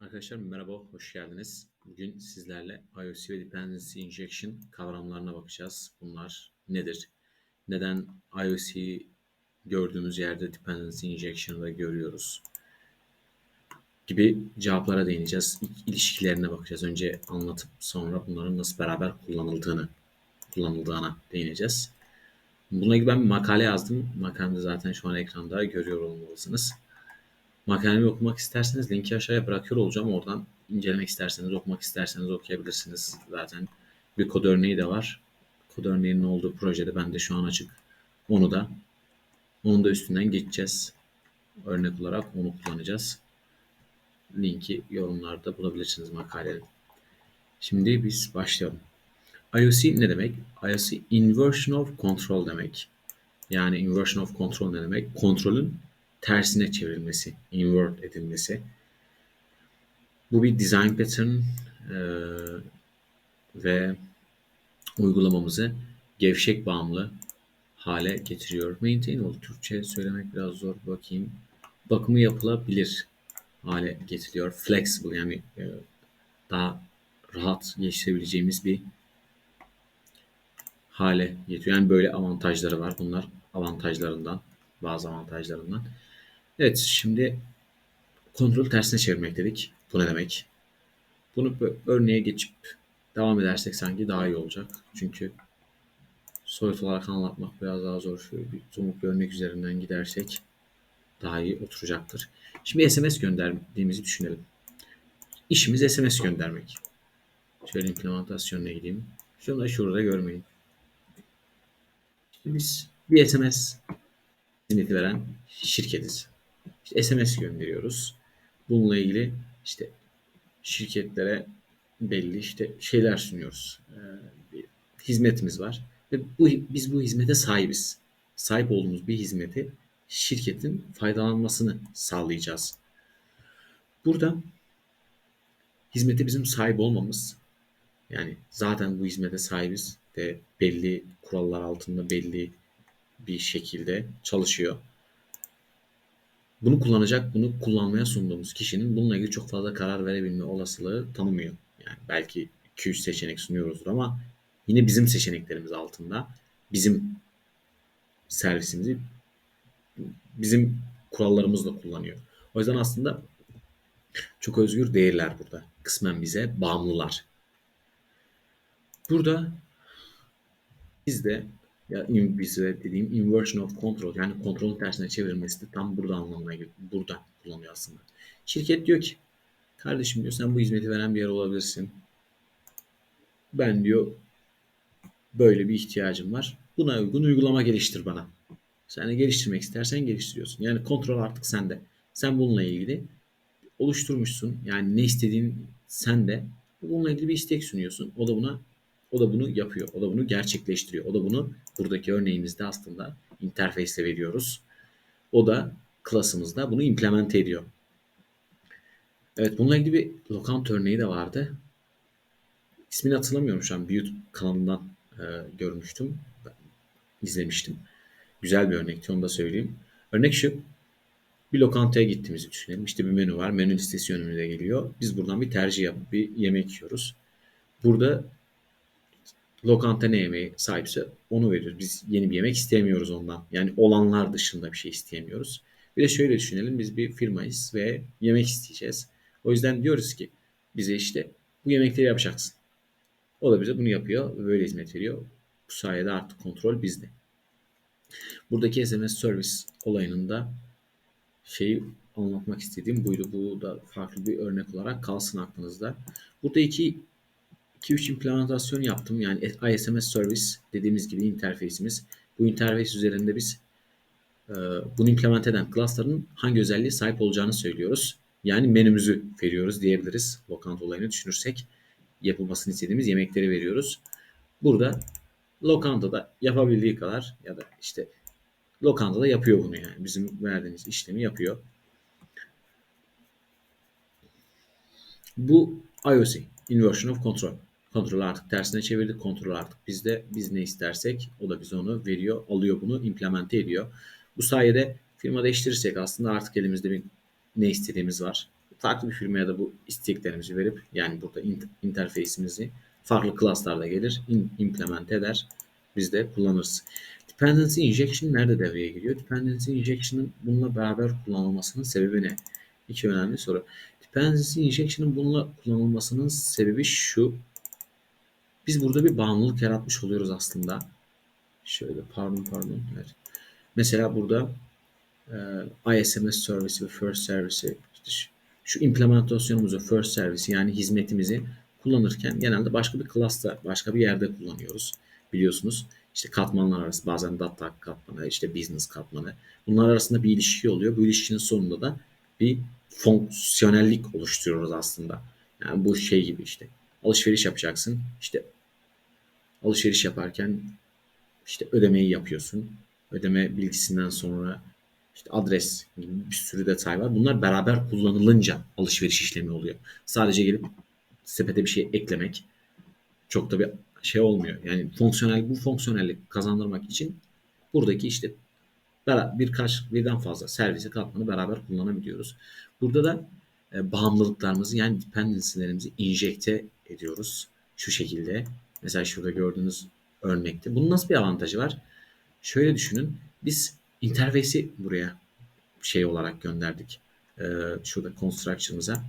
Arkadaşlar merhaba, hoş geldiniz. Bugün sizlerle IOC ve Dependency Injection kavramlarına bakacağız. Bunlar nedir? Neden IOC gördüğümüz yerde Dependency Injection'ı da görüyoruz? Gibi cevaplara değineceğiz. İlk ilişkilerine bakacağız. Önce anlatıp sonra bunların nasıl beraber kullanıldığını kullanıldığına değineceğiz. Bununla ilgili ben bir makale yazdım. Makalemi zaten şu an ekranda görüyor olmalısınız. Makalemi okumak isterseniz linki aşağıya bırakıyor olacağım. Oradan incelemek isterseniz, okumak isterseniz okuyabilirsiniz. Zaten bir kod örneği de var. Kod örneğinin olduğu projede ben de şu an açık. Onu da onun da üstünden geçeceğiz. Örnek olarak onu kullanacağız. Linki yorumlarda bulabilirsiniz makalenin. Şimdi biz başlayalım. IOC ne demek? IOC inversion of control demek. Yani inversion of control ne demek? Kontrolün tersine çevrilmesi, invert edilmesi. Bu bir design pattern e, ve uygulamamızı gevşek bağımlı hale getiriyor. Maintainable Türkçe söylemek biraz zor. Bakayım. Bakımı yapılabilir hale getiriyor. Flexible yani e, daha rahat geçirebileceğimiz bir hale getiriyor. Yani böyle avantajları var. Bunlar avantajlarından, bazı avantajlarından. Evet şimdi kontrol tersine çevirmek dedik. Bu ne demek? Bunu örneğe geçip devam edersek sanki daha iyi olacak. Çünkü soyut olarak anlatmak biraz daha zor. Şöyle bir somut bir örnek üzerinden gidersek daha iyi oturacaktır. Şimdi SMS gönderdiğimizi düşünelim. İşimiz SMS göndermek. Şöyle implementasyonuna gideyim. Şunu da şurada görmeyin. Şimdi biz bir SMS hizmeti veren şirketiz. İşte SMS gönderiyoruz. Bununla ilgili işte şirketlere belli işte şeyler sunuyoruz. Ee, bir hizmetimiz var ve bu biz bu hizmete sahibiz. Sahip olduğumuz bir hizmeti şirketin faydalanmasını sağlayacağız. Burada hizmete bizim sahip olmamız yani zaten bu hizmete sahibiz ve belli kurallar altında belli bir şekilde çalışıyor bunu kullanacak, bunu kullanmaya sunduğumuz kişinin bununla ilgili çok fazla karar verebilme olasılığı tanımıyor. Yani belki 200 seçenek sunuyoruzdur ama yine bizim seçeneklerimiz altında bizim servisimizi bizim kurallarımızla kullanıyor. O yüzden aslında çok özgür değiller burada. Kısmen bize bağımlılar. Burada biz de ya bize dediğim inversion of control yani kontrolün tersine çevirmesi de tam burada anlamına. Burada kullanıyor aslında. Şirket diyor ki kardeşim diyor sen bu hizmeti veren bir yer olabilirsin. Ben diyor böyle bir ihtiyacım var. Buna uygun uygulama geliştir bana. Sen de geliştirmek istersen geliştiriyorsun. Yani kontrol artık sende. Sen bununla ilgili oluşturmuşsun. Yani ne istediğin sende. Bununla ilgili bir istek sunuyorsun. O da buna o da bunu yapıyor. O da bunu gerçekleştiriyor. O da bunu buradaki örneğimizde aslında interface'le veriyoruz. O da klasımızda bunu implemente ediyor. Evet bununla ilgili bir lockout örneği de vardı. İsmini hatırlamıyorum şu an. YouTube kanalından e, görmüştüm. izlemiştim. Güzel bir örnekti onu da söyleyeyim. Örnek şu. Bir lokantaya gittiğimizi düşünelim. İşte bir menü var. Menü listesi önümüze geliyor. Biz buradan bir tercih yapıp bir yemek yiyoruz. Burada lokanta ne yemeği sahipse onu veriyoruz. Biz yeni bir yemek istemiyoruz ondan. Yani olanlar dışında bir şey isteyemiyoruz. Bir de şöyle düşünelim biz bir firmayız ve yemek isteyeceğiz. O yüzden diyoruz ki bize işte bu yemekleri yapacaksın. O da bize bunu yapıyor ve böyle hizmet veriyor. Bu sayede artık kontrol bizde. Buradaki SMS service olayının da şeyi anlatmak istediğim buydu. Bu da farklı bir örnek olarak kalsın aklınızda. Burada iki 2-3 implementasyon yaptım. Yani ISMS service dediğimiz gibi interface'imiz. Bu interface üzerinde biz e, bunu implement eden class'ların hangi özelliğe sahip olacağını söylüyoruz. Yani menümüzü veriyoruz diyebiliriz. Lokant olayını düşünürsek yapılmasını istediğimiz yemekleri veriyoruz. Burada lokantada yapabildiği kadar ya da işte lokantada yapıyor bunu yani. Bizim verdiğimiz işlemi yapıyor. Bu IOC, Inversion of Control. Kontrol artık tersine çevirdik. Kontrol artık bizde. Biz ne istersek o da bize onu veriyor. Alıyor bunu implemente ediyor. Bu sayede firma değiştirirsek aslında artık elimizde bir ne istediğimiz var. farklı bir firmaya da bu isteklerimizi verip yani burada in- interface'imizi farklı class'larda gelir, in- implement eder. Biz de kullanırız. Dependency injection nerede devreye giriyor? Dependency injection'ın bununla beraber kullanılmasının sebebi ne? İki önemli soru. Dependency injection'ın bununla kullanılmasının sebebi şu. Biz burada bir bağımlılık yaratmış oluyoruz aslında. Şöyle pardon pardon. Evet. Mesela burada e, ISMS servisi ve first servisi işte şu, implementasyonumuzu first servisi yani hizmetimizi kullanırken genelde başka bir class'ta, başka bir yerde kullanıyoruz. Biliyorsunuz işte katmanlar arası bazen data katmanı, işte business katmanı. Bunlar arasında bir ilişki oluyor. Bu ilişkinin sonunda da bir fonksiyonellik oluşturuyoruz aslında. Yani bu şey gibi işte. Alışveriş yapacaksın. İşte alışveriş yaparken işte ödemeyi yapıyorsun. Ödeme bilgisinden sonra işte adres gibi bir sürü detay var. Bunlar beraber kullanılınca alışveriş işlemi oluyor. Sadece gelip sepete bir şey eklemek çok da bir şey olmuyor. Yani fonksiyonel bu fonksiyonellik kazandırmak için buradaki işte birkaç birden fazla servisi katmanı beraber kullanabiliyoruz. Burada da e, bağımlılıklarımızı yani dependency'lerimizi injekte ediyoruz. Şu şekilde. Mesela şurada gördüğünüz örnekte. Bunun nasıl bir avantajı var? Şöyle düşünün. Biz interface'i buraya şey olarak gönderdik. Ee, şurada construction'ımıza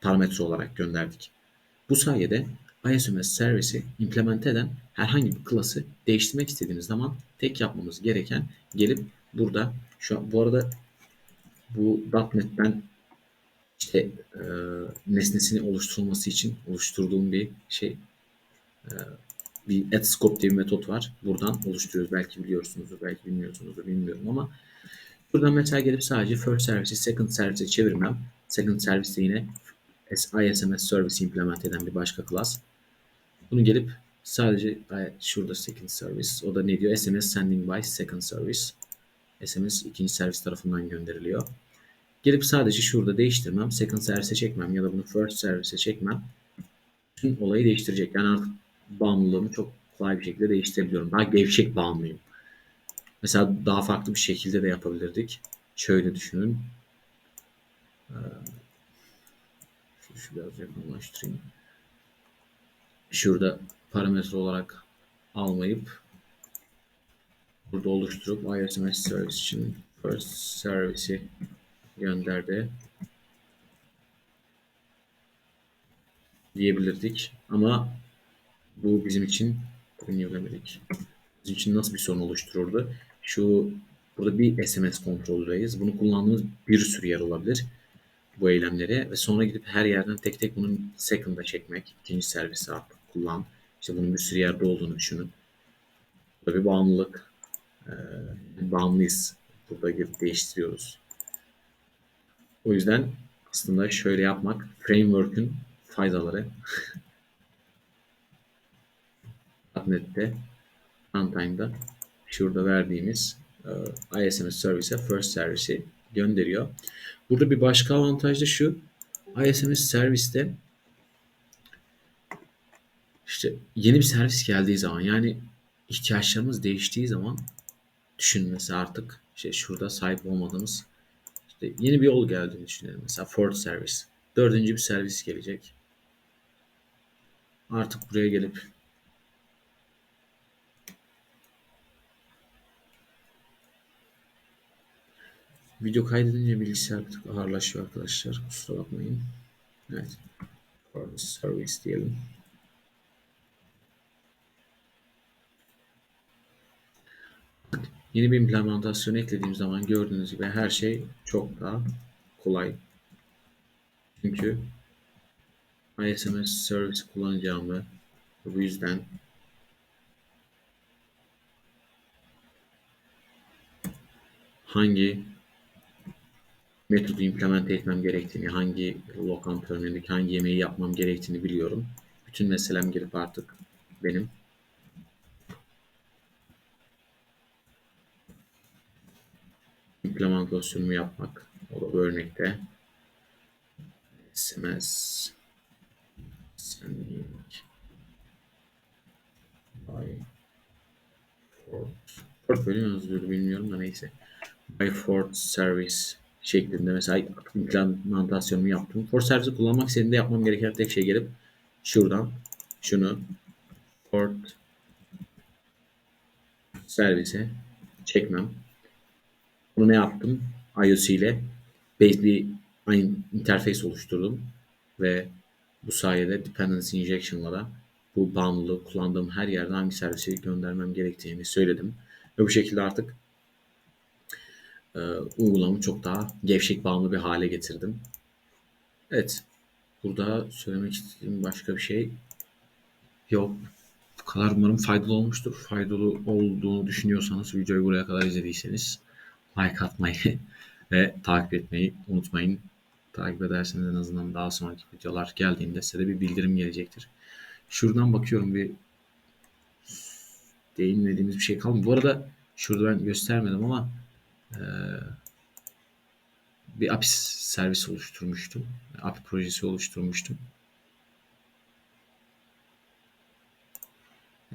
parametre olarak gönderdik. Bu sayede ISMS servisi implement eden herhangi bir klası değiştirmek istediğimiz zaman tek yapmamız gereken gelip burada şu an bu arada bu .NET'ten işte e, nesnesini oluşturulması için oluşturduğum bir şey bir add scope diye bir metot var. Buradan oluşturuyoruz. Belki biliyorsunuzdur, belki bilmiyorsunuzdur bilmiyorum ama buradan mesela gelip sadece first service'i second service'e çevirmem. Second service de yine ISMS service implement eden bir başka class. Bunu gelip sadece şurada second service. O da ne diyor? SMS sending by second service. SMS ikinci servis tarafından gönderiliyor. Gelip sadece şurada değiştirmem. Second service'e çekmem ya da bunu first service'e çekmem. Tüm olayı değiştirecek. Yani artık bağımlılığımı çok kolay bir şekilde değiştirebiliyorum. Daha gevşek bağımlıyım. Mesela daha farklı bir şekilde de yapabilirdik. Şöyle düşünün. Şu, şu biraz yakınlaştırayım. Şurada parametre olarak almayıp burada oluşturup ISMS service için first service'i gönderdi diyebilirdik. Ama bu bizim için deneyemedik. Bizim için nasıl bir sorun oluştururdu? Şu burada bir SMS kontroldeyiz. Bunu kullandığımız bir sürü yer olabilir bu eylemleri ve sonra gidip her yerden tek tek bunun second'a çekmek. ikinci servisi artık kullan. İşte bunun bir sürü yerde olduğunu düşünün. Burada bir bağımlılık. Ee, bağımlıyız. Burada girip değiştiriyoruz. O yüzden aslında şöyle yapmak framework'ün faydaları. .NET'te runtime'da şurada verdiğimiz e, ISMS service first service'i gönderiyor. Burada bir başka avantaj da şu. ISMS serviste işte yeni bir servis geldiği zaman yani ihtiyaçlarımız değiştiği zaman düşün mesela artık işte şurada sahip olmadığımız işte yeni bir yol geldiğini düşünelim. Mesela Ford servis. Dördüncü bir servis gelecek. Artık buraya gelip Video kaydedince bilgisayar bir tık ağırlaşıyor arkadaşlar. Kusura bakmayın. Evet. Service diyelim. Yeni bir implementasyon eklediğim zaman gördüğünüz gibi her şey çok daha kolay. Çünkü ISMS service kullanacağımı bu yüzden hangi metodu implement etmem gerektiğini, hangi lokanta örneğindeki hangi yemeği yapmam gerektiğini biliyorum. Bütün meselem gelip artık benim implementasyonumu yapmak. O da bu örnekte SMS sending by Ford. Ford yazılıyordu bilmiyorum da neyse. By Ford Service şeklinde mesela implementasyonumu yaptım. For Service'i kullanmak istediğimde yapmam gereken tek şey gelip şuradan şunu Port Service'e çekmem. Bunu ne yaptım? IOC ile base bir interface oluşturdum ve bu sayede dependency injection'lara bu bağımlılığı kullandığım her yerde hangi servisi göndermem gerektiğini söyledim. Ve bu şekilde artık e, uygulamamı çok daha gevşek bağımlı bir hale getirdim. Evet. Burada söylemek istediğim başka bir şey yok. Bu kadar umarım faydalı olmuştur. Faydalı olduğunu düşünüyorsanız videoyu buraya kadar izlediyseniz like atmayı ve takip etmeyi unutmayın. Takip ederseniz en azından daha sonraki videolar geldiğinde size de bir bildirim gelecektir. Şuradan bakıyorum bir değinmediğimiz bir şey kalmadı. Bu arada şurada ben göstermedim ama bir API servis oluşturmuştum. API projesi oluşturmuştum.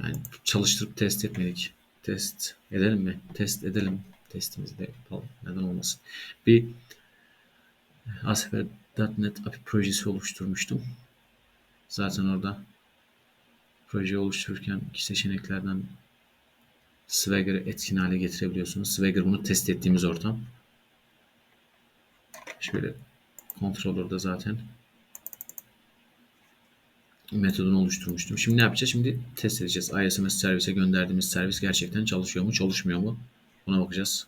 Yani çalıştırıp test etmedik. Test edelim mi? Test edelim. Testimizi de yapalım. Neden olmasın? Bir ASP.NET API projesi oluşturmuştum. Zaten orada proje oluştururken iki seçeneklerden Swagger'ı etkin hale getirebiliyorsunuz. Swagger bunu test ettiğimiz ortam. Şöyle controller'da zaten metodunu oluşturmuştum. Şimdi ne yapacağız? Şimdi test edeceğiz. ISMS servise gönderdiğimiz servis gerçekten çalışıyor mu, çalışmıyor mu? Buna bakacağız.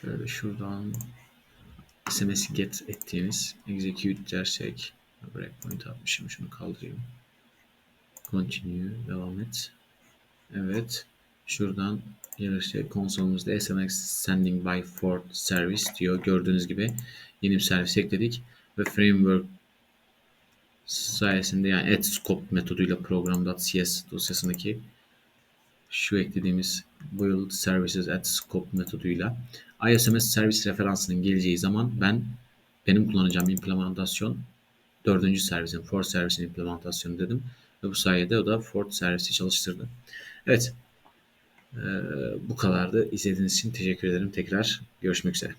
Şöyle şuradan SMS'i get ettiğimiz execute dersek breakpoint atmışım. Şunu kaldırayım. Continue. Devam et. Evet. Şuradan yarışta konsolumuzda SMS sending by Ford service diyor. Gördüğünüz gibi yeni bir servis ekledik ve framework sayesinde yani add scope metoduyla program.cs dosyasındaki şu eklediğimiz build services at scope metoduyla ISMS servis referansının geleceği zaman ben benim kullanacağım implementasyon dördüncü servisin Ford servisin implementasyonu dedim ve bu sayede o da Ford servisi çalıştırdı. Evet. Ee, bu kadardı. İzlediğiniz için teşekkür ederim. Tekrar görüşmek üzere.